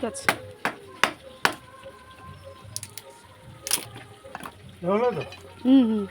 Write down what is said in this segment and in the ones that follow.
ঠিক আছে হুম হুম।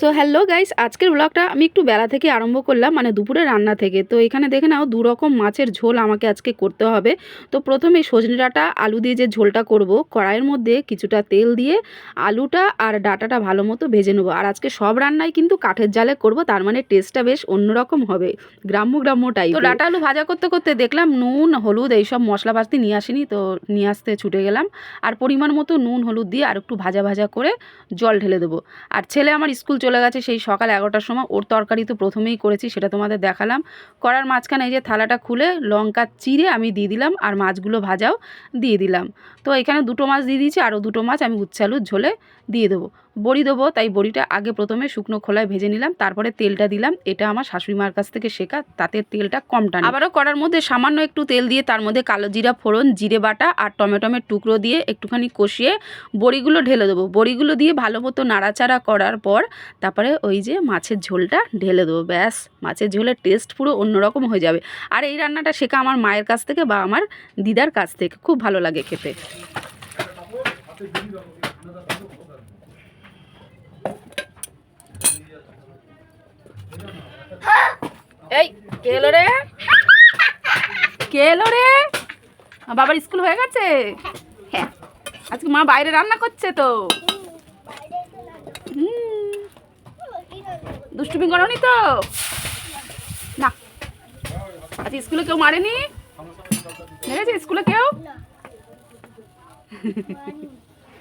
So hello guys আজকের ব্লগটা আমি একটু বেলা থেকে আরম্ভ করলাম মানে দুপুরে রান্না থেকে। তো এখানে দেখে নাও, দু রকম মাছের ঝোল আমাকে আজকে করতে হবে। তো প্রথমে সজনে ডাঁটা, আলু দিয়ে যে ঝোলটা করব, কড়াইয়ের মধ্যে কিছুটা তেল দিয়ে আলুটা আর ডাঁটাটা ভালো মতো ভেজে নেব। আর আজকে সব রান্নাই কিন্তু কাঠের জালে করব, তার মানে টেস্টটা বেশ অন্যরকম হবে, গ্রাম্য গ্রাম্য টাইপ তো ডাঁটা আলু ভাজা করতে করতে দেখলাম নুন, হলুদ এইসব মশলাপাতি নিয়ে আসিনি, তো নিয়ে আসতে ছুটে গেলাম। আর পরিমাণ মতো নুন, হলুদ দিয়ে আর একটু ভাজা ভাজা করে জল ঢেলে দেবো। আর ছেলে আমার স্কুল গেছে, সেই সকাল এগারোটার সময়। ওর তরকারি তো প্রথমেই করেছি, সেটা তোমাদের দেখালাম। করার মাঝখানে এই যে থালাটা খুলে লঙ্কা চিরে আমি দিয়ে দিলাম, আর মাছগুলো ভাজাও দিয়ে দিলাম। তো এখানে দুটো মাছ দিয়ে দিয়েছি, আরও দুটো মাছ আমি উচ্ছে আলুর ঝোলে দিয়ে দেবো। বড়ি দেবো, তাই বড়িটা আগে প্রথমে শুকনো খোলায় ভেজে নিলাম, তারপরে তেলটা দিলাম। এটা আমার শাশুড়ি মার কাছ থেকে শেখা, তাতে তেলটা কম টানে। আবারও করার মধ্যে সামান্য একটু তেল দিয়ে তার মধ্যে কালো জিরা ফোড়ন, জিরে বাটা আর টমেটোমের টুকরো দিয়ে একটুখানি কষিয়ে বড়িগুলো ঢেলে দেবো। বড়িগুলো দিয়ে ভালো মতো নাড়াচাড়া করার পর তারপরে ওই যে মাছের ঝোলটা ঢেলে দেবো, ব্যাস। মাছের ঝোলের টেস্ট পুরো অন্যরকম হয়ে যাবে। আর এই রান্নাটা শেখা আমার মায়ের কাছ থেকে বা আমার দিদার কাছ থেকে, খুব ভালো লাগে খেতে। এই, কে রে? রে? বাবার স্কুল হয়ে গেছে। হ্যাঁ আজকে মা বাইরে রান্না করছে তো। দুষ্টুমি করনি তো? না। আজ স্কুলে কেউ মারেনি? মেরেছে স্কুলে কেউ?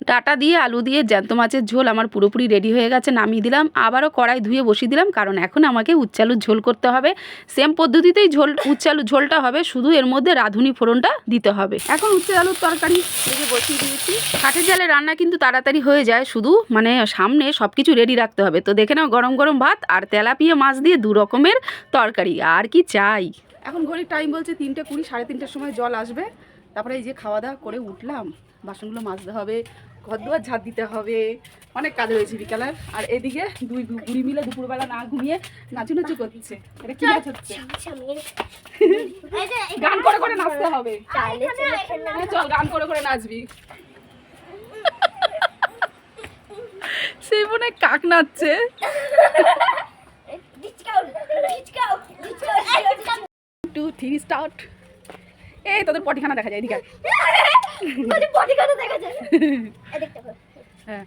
ডাটা দিয়ে, আলু দিয়ে জ্যান্ত মাছের ঝোল আমার পুরোপুরি রেডি হয়ে গেছে, নামিয়ে দিলাম। আবারও কড়াই ধুয়ে বসিয়ে দিলাম, কারণ এখন আমাকে উচ্চালুর ঝোল করতে হবে। সেম পদ্ধতিতেই ঝোল উচ্চালু ঝোলটা হবে, শুধু এর মধ্যে রাঁধুনি ফোড়নটা দিতে হবে। এখন উচ্ছে আলুর তরকারি যে বসিয়ে দিয়েছি। কাঠের জালে রান্না কিন্তু তাড়াতাড়ি হয়ে যায়, শুধু মানে সামনে সব কিছু রেডি রাখতে হবে। তো দেখে নাও, গরম গরম ভাত আর তেলাপিয়া মাছ দিয়ে দু রকমের তরকারি, আর কি চাই? এখন ঘড়ির টাইম বলছে তিনটে কুড়ি, সাড়ে তিনটের সময় জল আসবে। তারপরে এই যে খাওয়া দাওয়া করে উঠলাম, বাসনগুলো মাজতে হবে ঘর দুয়ার ঝাঁট দিতে হবে। অনেক কাজ রয়েছে বিকালের। আর এদিকে দুই বুড়ি মিলে দুপুরবেলা না ঘুমিয়ে নাচু নাচু করছে। এটা কি নাচ হচ্ছে? গান করে করে নাচতে হবে। হ্যাঁ, চল গান করে করে নাচবি। সেই মনে কাক নাচছে। টু থ্রি স্টার্ট এই তোদের পটিখানা দেখা যায় এদিকে আয়। হ্যাঁ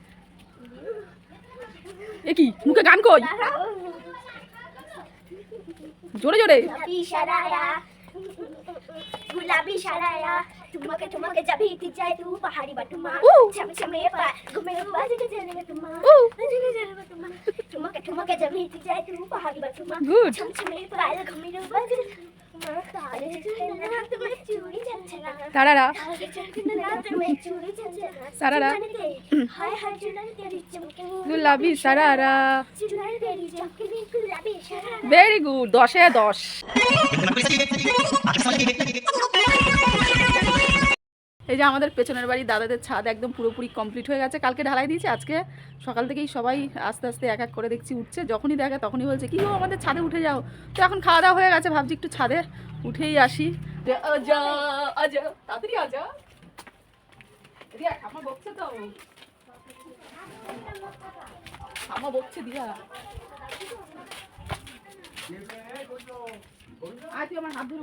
এ কি মুখে গান কই জোরে জোরে गुलाबी शरारा ठुमके ठुमके जब ही जाए तू पहाड़ी बटुमा ऊ। छम छमे पा घूमे बाज के चले में तुमा ऊ। बाज के चले में तुमा ठुमके ठुमके जब ही जाए तू पहाड़ी बटुमा Good. छम छमे पायल घूमे बाज के তারারা। সারারা গুলাবি সারারা ভেরি গুড দশে দশ। এই যে আমাদের পেছনের বাড়ি দাদাদের ছাদ একদম পুরোপুরি কমপ্লিট হয়ে গেছে। কালকে ঢালাই দিয়েছে, আজকে সকাল থেকেই সবাই আস্তে আস্তে এক এক করে দেখছি উঠছে। যখনই দেখে তখনই বলছে, কি আমাদের ছাদে উঠে যাও। তো এখন খাওয়া দাওয়া হয়ে গেছে, ভাবছি একটু ছাদে উঠেই আসি। আমার হাত ধরে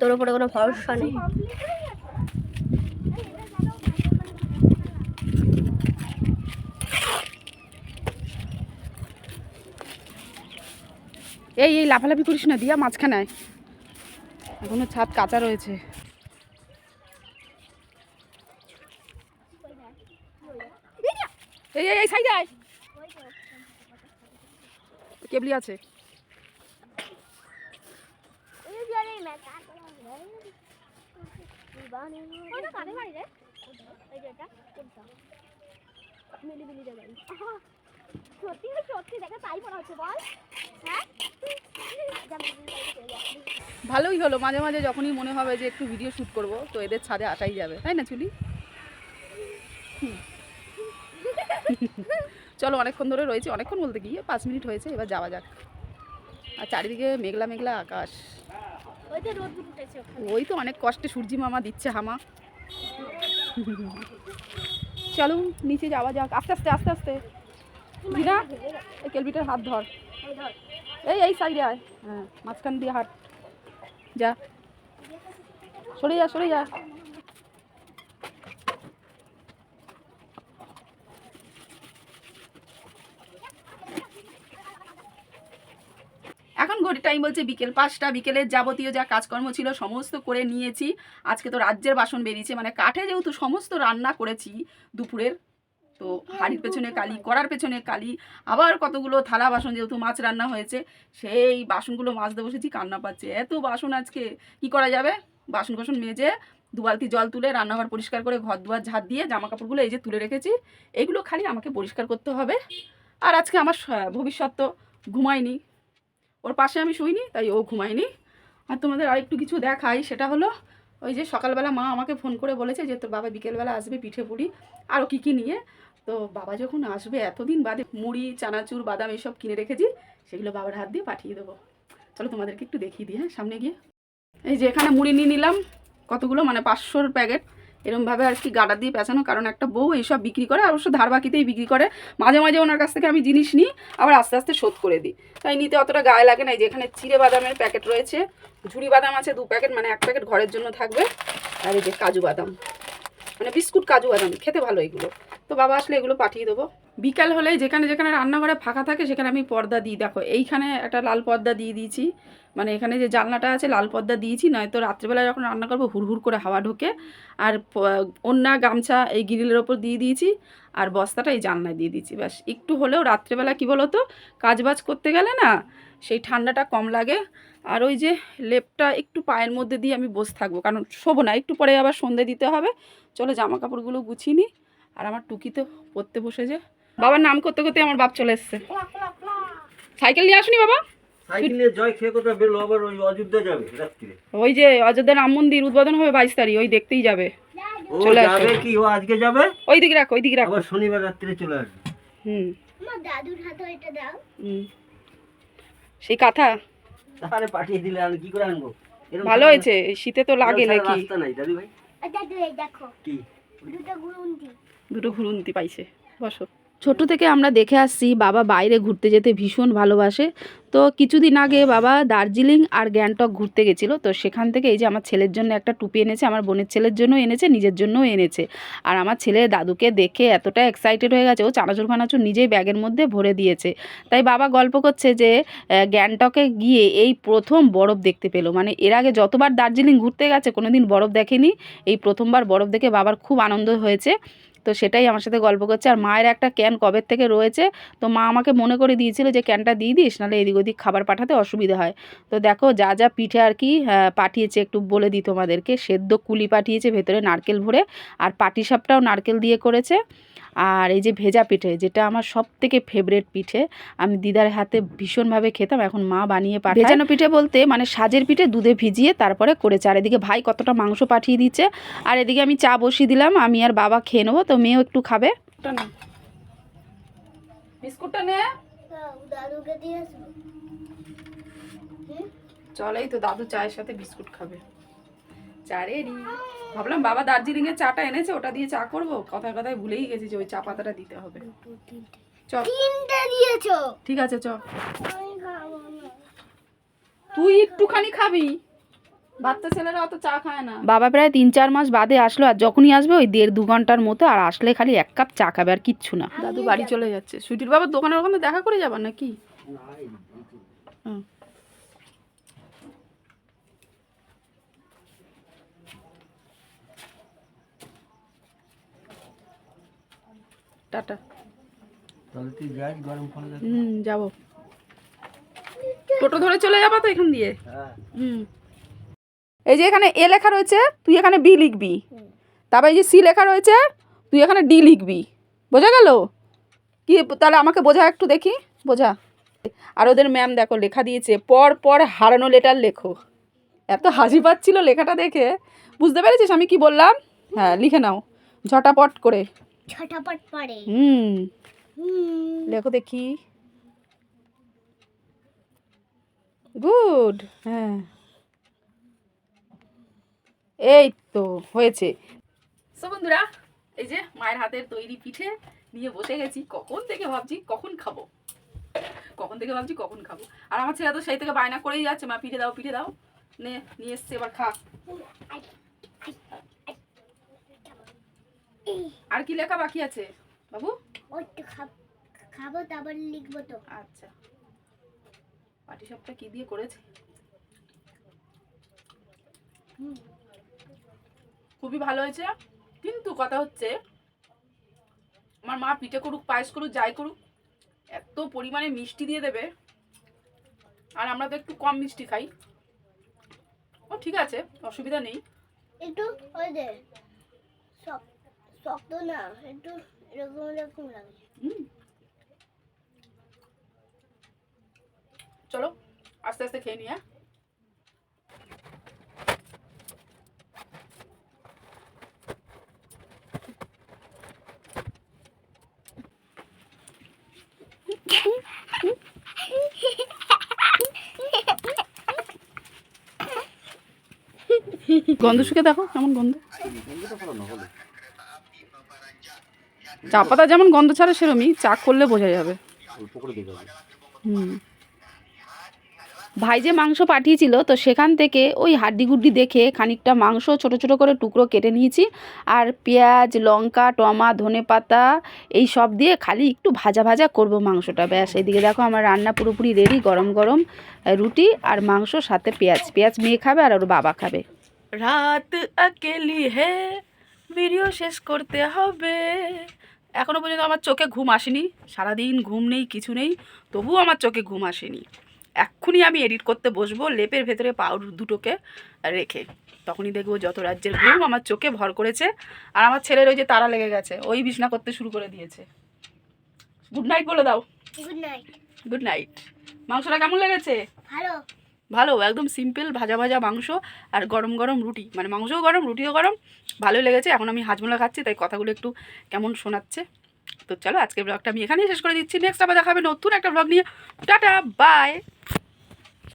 তোর উপরে কোনো ভরসা নেই এই এই লাফালাফি করিস না দিয়া মাঝখানে এখনও ছাদ কাঁচা রয়েছে এই এই সাইডে আয় কেবলি আছে সত্যি সত্যি তাই মনে হচ্ছে, বল। হ্যাঁ। ভালোই হলো, মাঝে মাঝে যখনই মনে হবে যে একটু ভিডিও শ্যুট করব, তো এদের ছাদে আসাই যাবে। তাই না, চুলি? চলো, অনেকক্ষণ ধরে রয়েছে। অনেকক্ষণ বলতে গিয়ে পাঁচ মিনিট হয়েছে, এবার যাওয়া যাক। আর চারিদিকে মেঘলা মেঘলা আকাশ। ওই তো অনেক কষ্টে সূর্যি মামা দিচ্ছে হামা। চলো, নিচে যাওয়া যাক। আস্তে আস্তে আস্তে আস্তে। দিদা এই কেলবিটার হাত ধর। এই এই সাইডে আয়। হ্যাঁ মাঝখান দিয়ে হাট। যা। সরে যা সরে যা। এখন ঘড়ি টাইম বলছে বিকেল পাঁচটা বিকেলের যাবতীয় যা কাজকর্ম ছিল সমস্ত করে নিয়েছি। আজকে তো রাজ্যের বাসন বেরিয়েছে মানে কাঠে যেহেতু সমস্ত রান্না করেছি দুপুরের, তো হাড়ির পেছনে কালি করার পেছনে কালি, আবার কতগুলো থালা বাসন যেহেতু মাছ রান্না হয়েছে, সেই বাসনগুলো মাজতে বসেছি, কান্না পাচ্ছে। এত বাসন আজকে, কি করা যাবে? বাসন কোসন মেজে দু বালতি জল তুলে রান্নাঘর পরিষ্কার করে ঘর দুয়ার ঝাঁট দিয়ে জামা কাপড়গুলো এই যে তুলে রেখেছি, এগুলো খালি আমাকে পরিষ্কার করতে হবে। আর আজকে আমার ভবিষ্যৎ তো ঘুমায়নি। ওর পাশে আমি শুইনি, তাই ও ঘুমায়নি। আর তোমাদের আরেকটু কিছু দেখাই, সেটা হলো ওই যে সকালবেলা মা আমাকে ফোন করে বলেছে যে তোর বাবা বিকেলবেলা আসবে পিঠে পুরি আরও কী কী নিয়ে। তো বাবা যখন আসবে, এতদিন বাদে মুড়ি, চানাচুর, বাদাম এইসব কিনে রেখেছি, সেগুলো বাবার হাত দিয়ে পাঠিয়ে দেবো। চলো তোমাদেরকে একটু দেখিয়ে দিই হ্যাঁ সামনে গিয়ে। এই যে এখানে মুড়ি নিয়ে নিলাম, কতগুলো? মানে পাঁচশোর প্যাকেট। এরমভাবে আর কি গাডা দিয়ে পেঁচানো, কারণ একটা বউ এইসব বিক্রি করে অবশ্য ধার বাকিতেই বিক্রি করে। মাঝে মাঝে ওনার কাছ থেকে আমি জিনিস নিই, আবার আস্তে আস্তে শোধ করে দিই। তাই নিতে অতটা গায়ে লাগে না। যেখানে চিড়ে বাদামের প্যাকেট রয়েছে, ঝুড়ি বাদাম আছে দু প্যাকেট মানে এক প্যাকেট ঘরের জন্য থাকবে। আর এই যে কাজু বাদাম মানে বিস্কুট কাজু বাদাম, খেতে ভালো এগুলো। তো বাবা আসলে এগুলো পাঠিয়ে দেবো। বিকাল হলে যেখানে যেখানে রান্নাঘরে ফাঁকা থাকে সেখানে আমি পর্দা দিই। দেখো, এইখানে একটা লাল পর্দা দিয়ে দিয়েছি। মানে এখানে যে জানলাটা আছে, লাল পর্দা দিয়েছি। নয়তো রাত্রিবেলা যখন রান্না করব, হুড়হুড় করে হাওয়া ঢোকে। আর ওন্না গামছা এই গ্রিলের ওপর দিয়ে দিয়েছি। আর বস্তাটা এই জানলায় দিয়ে দিয়েছি। ব্যাস, একটু হলেও রাত্রেবেলা কী বলো তো কাজবাজ করতে গেলে না সেই ঠান্ডাটা কম লাগে। আর ওই যে লেপটা একটু পায়ের মধ্যে দিয়ে আমি বসে থাকব। কারণ শোবো না, একটু পরে আবার সন্ধে দিতে হবে। চলো জামা কাপড়গুলো গুছিয়ে নিই। আর আমার টুকি তো বসে বসেছে। বাবার নাম করতে করতে আমার বাপ চলে এসছে। সাইকেল নিয়ে আসনি বাবা। ওই অযোধ্যা যাবে রাত্রিরে। ওই যে অযোধ্যা রাম মন্দির উদ্বোধন হবে বাইশ তারিখ ওই দেখতেই যাবে। চলে আসো। যাবে কি? ও আজকে যাবে? ওই দিকে রাখো ওই দিকে রাখো। আবার শনিবার রাত্রিরে চলে আসবে। হুম। দাদুর হাতে এটা দাও। হুম। সেই কাঁথা? তাহলে পাঠিয়ে দিলে আমি কি করে আনব? ভালো হয়েছে শীতে তো লাগে নাকি? রাস্তা নাই দাদু ভাই দাদু এই দেখো। কি? দুটো গুরুন্দি দুটো ঘুরুন্তি পাইছে বসো। ছোট থেকে আমরা দেখে আসছি বাবা বাইরে ঘুরতে যেতে ভীষণ ভালোবাসে। তো কিছুদিন আগে বাবা দার্জিলিং আর গ্যাংটক ঘুরতে গেছিল। তো সেখান থেকে এই যে আমার ছেলের জন্য একটা টুপি এনেছে, আমার বোনের ছেলের জন্য এনেছে, নিজের জন্যও এনেছে। আর আমার ছেলে দাদুকে দেখে এতটা এক্সাইটেড হয়ে গেছে, ও চানাচুর ফানাচুর নিজেই ব্যাগের মধ্যে ভরে দিয়েছে। তাই বাবা গল্প করছে যে গ্যাংটকে গিয়ে এই প্রথম বরফ দেখতে পেল। মানে এর আগে যতবার দার্জিলিং ঘুরতে গেছে, কোনোদিন বরফ দেখেনি। এই প্রথমবার বরফ দেখে বাবার খুব আনন্দ হয়েছে। তো সেটাই আমার সাথে গল্প করছে। আর মায়ের একটা ক্যান কবের থেকে রয়েছে? তো মা আমাকে মনে করে দিয়েছিল যে ক্যানটা দিয়ে দিস নাহলে এদিক ওদিক খাবার পাঠাতে অসুবিধা হয়। তো দেখো যা যা পিঠে আর কি আহ, পাঠিয়েছে একটু বলে দিই তোমাদেরকে। সেদ্ধ কুলি পাঠিয়েছে ভেতরে নারকেল ভরে আর পাটিসাপটাও নারকেল দিয়ে করেছে। আর এই যে ভেজা পিঠে যেটা আমার সব থেকে ফেভারেট পিঠে আমি দিদার হাতে ভীষণভাবে খেতাম এখন মা বানিয়ে পাঠায়। ভেজানো পিঠে বলতে মানে সাজের পিঠে দুধে ভিজিয়ে তারপরে করেছে। আর এদিকে ভাই কতটা মাংস পাঠিয়ে দিচ্ছে আর এদিকে আমি চা বসিয়ে দিলাম আমি আর বাবা খেয়ে নেব। তো মেয়েও একটু খাবে। বিস্কুটটা নে। দাদুকে দিয়ে আসব চল এই তো দাদু চায়ের সাথে বিস্কুট খাবে। চা রেডি ভাবলাম বাবা দার্জিলিং এর চাটা এনেছে ওটা দিয়ে চা করব। কথায় কথায় ভুলেই গেছি যে ওই চা পাতাটা দিতে হবে। চল। তিনটে দিয়েছ। ঠিক আছে চ। তুই একটুখানি খাবি। বাচ্চা ছেলেরা অত চা খায় না। বাবা প্রায় তিন চার মাস বাদে আসলো আর যখনই আসবে ওই দেড় দু ঘণ্টার মতো আর আসলে খালি এক কাপ চা খাবে আর কিচ্ছু না। দাদু বাড়ি চলে যাচ্ছে। সুটির বাবার দোকানের ওখানে দেখা করে যাবা নাকি? টাটা। হুম যাব। টোটো ধরে চলে যাবা তো এখান দিয়ে? হুম। এই যে এখানে এ লেখা রয়েছে তুই এখানে বি লিখবি। তারপর এই যে সি লেখা রয়েছে তুই এখানে ডি লিখবি। বোঝা গেল? কি তাহলে আমাকে বোঝা একটু দেখি বোঝা। আর ওদের ম্যাম দেখো লেখা দিয়েছে পর পর হারানো লেটার লেখো। এত হাসি পাচ্ছিল লেখাটা দেখে। বুঝতে পেরেছিস আমি কি বললাম? হ্যাঁ লিখে নাও। ঝটাপট করে। ছটাপট পড়ে। হুম। লেখো দেখি। গুড হ্যাঁ। এই তো হয়েছে। সো বন্ধুরা এই যে মায়ের হাতের তৈরি পিঠে নিয়ে বসে গেছি কখন থেকে ভাবছি কখন খাব? কখন থেকে ভাবছি কখন খাব? আর আমার ছেলে তো সেই থেকে বায়না করেই যাচ্ছে মা পিঠে দাও পিঠে দাও। নে নিয়ে এসছে এবার খা। আর কি লেখা বাকি আছে বাবু? ওই তো খাব- খাব তারপর লিখব তো। আচ্ছা। পাটি সবটা কি দিয়ে করেছে? হুম। খুবই ভালো হয়েছে। কিন্তু কথা হচ্ছে আমার মা পিঠে করুক পায়েস করুক যাই করুক এত পরিমাণে মিষ্টি দিয়ে দেবে। আর আমরা তো একটু কম মিষ্টি খাই। ও ঠিক আছে অসুবিধা নেই। একটু ওই দে শক- শক্ত না একটু এরকম এরকম লাগে। হুম। চলো আস্তে আস্তে খেয়ে নিয়ে গন্ধ শুকে দেখো, কেমন গন্ধ। চা পাতা যেমন গন্ধ ছাড়ে সেরমই, চা করলে বোঝা যাবে। হুম। ভাই যে মাংস পাঠিয়েছিল, তো সেখান থেকে ওই হাড্ডি গুড্ডি দেখে খানিকটা মাংস ছোট ছোট করে টুকরো কেটে নিয়েছি, আর পেঁয়াজ, লঙ্কা টমা ধনে পাতা, এই সব দিয়ে খালি একটু ভাজা ভাজা করব মাংসটা। ব্যাস এদিকে দেখো আমার রান্না পুরোপুরি রেডি গরম গরম রুটি আর মাংস, সাথে পেঁয়াজ। পেঁয়াজ মেয়ে খাবে আর ওর বাবা খাবে। রাত আকেলি হে ভিডিও শেষ করতে হবে। এখনও পর্যন্ত আমার চোখে ঘুম আসেনি। সারাদিন ঘুম নেই কিছু নেই তবুও আমার চোখে ঘুম আসেনি। এক্ষুনি আমি এডিট করতে বসবো লেপের ভেতরে পাউর দুটোকে রেখে। তখনই দেখব যত রাজ্যের ঘুম আমার চোখে ভর করেছে আর আমার ছেলের ওই যে তারা লেগে গেছে ওই বিছনা করতে শুরু করে দিয়েছে। গুড নাইট বলে দাও। গুড নাইট গুড নাইট মাংসটা কেমন লেগেছে? ভালো। ভালো, একদম সিম্পল ভাজা ভাজা মাংস আর গরম গরম রুটি। মানে মাংসও গরম, রুটিও গরম, ভালোই লেগেছে। এখন আমি হাজমোলা খাচ্ছি, তাই কথাগুলো একটু কেমন শোনাচ্ছে। তো চলো, আজকের ব্লগটা আমি এখানেই শেষ করে দিচ্ছি। নেক্সট আবার দেখাবে নতুন একটা ব্লগ নিয়ে। Tata bye